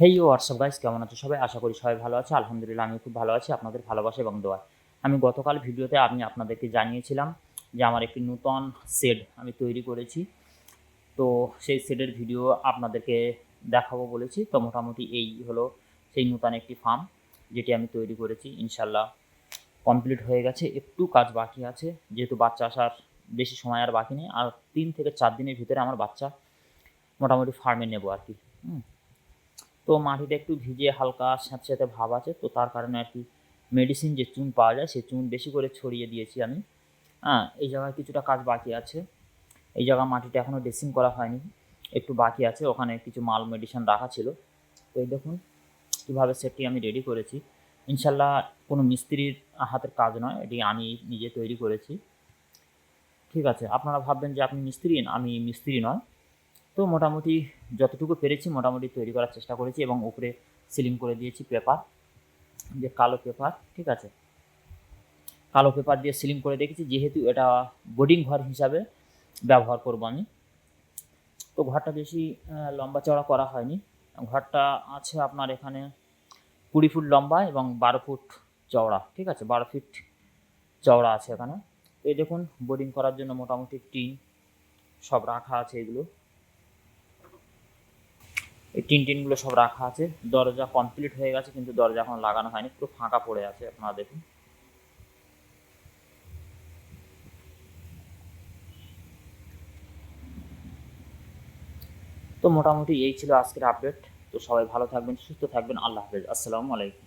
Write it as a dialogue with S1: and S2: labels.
S1: হেই WhatsApp guys কেমন আছো? সবাই আশা করি সবাই ভালো আছে। আলহামদুলিল্লাহ আমি খুব ভালো আছি আপনাদের ভালোবাসা এবং দোয়া আমি গতকাল ভিডিওতে আমি আপনাদেরকে জানিয়েছিলাম যে আমার একটি নূতন শেড আমি তৈরি করেছি। তো সেই শেডের ভিডিও আপনাদেরকে দেখাবো বলেছি। তো মোটামুটি এই হলো সেই নূতন একটি ফার্ম যেটি আমি তৈরি করেছি। ইনশাল্লাহ কমপ্লিট হয়ে গেছে। একটু কাজ বাকি আছে। যেহেতু বাচ্চা আসার বেশি সময় আর বাকি নেই। আর তিন থেকে চার দিনের ভিতরে আমার বাচ্চা মোটামুটি ফার্মে নেব আর কি। হুম। তো মাটিটা একটু ভিজে হালকা স্যাঁতস্যাঁতে ভাব আছে, তো তার কারণে আর কি মেডিসিন যে চুন পাওয়া যায় সেই চুন বেশি করে ছড়িয়ে দিয়েছি আমি। হ্যাঁ এই জায়গায় কিছুটা কাজ বাকি আছে। এই জায়গা মাটিটা এখনও ড্রেসিং করা হয়নি, একটু বাকি আছে, ওখানে কিছু মাল মেডিসিন রাখা ছিল। তো এই দেখুন, কীভাবে সেটটি আমি রেডি করেছি। ইনশাল্লাহ কোনো মিস্ত্রির হাতের কাজ নয়, এটি আমি নিজে তৈরি করেছি। ঠিক আছে, আপনারা ভাববেন যে আপনি মিস্ত্রি আমি মিস্ত্রি নয়। তো মোটামুটি যতটুকু পেরেছি মোটামুটি তৈরি করার চেষ্টা করেছি এবং উপরে সিলিং করে দিয়েছি পেপার, যে কালো পেপার, ঠিক আছে? কালো পেপার দিয়ে সিলিং করে রেখেছি, যেহেতু এটা বোর্ডিং ঘর হিসাবে ব্যবহার করব আমি। তো ঘরটা বেশি লম্বা চড়া করা হয়নি। ঘরটা আছে আপনার এখানে কুড়ি ফুট লম্বা এবং বারো ফুট চওড়া, ঠিক আছে? বারো ফিট চওড়া আছে এখানে। এই দেখুন, বোর্ডিং করার জন্য মোটামুটি টিন সব রাখা আছে এগুলো। এই টিন টিনগুলো সব রাখা আছে। দরজা কমপ্লিট হয়ে গেছে, কিন্তু দরজা এখন লাগানো হয়নি, পুরো ফাঁকা পড়ে আছে আপনারা দেখুন। তো মোটামুটি এই ছিল আজকের আপডেট তো সবাই ভালো থাকবেন, সুস্থ থাকবেন, আল্লাহ হাফেজ। আসসালামু আলাইকুম।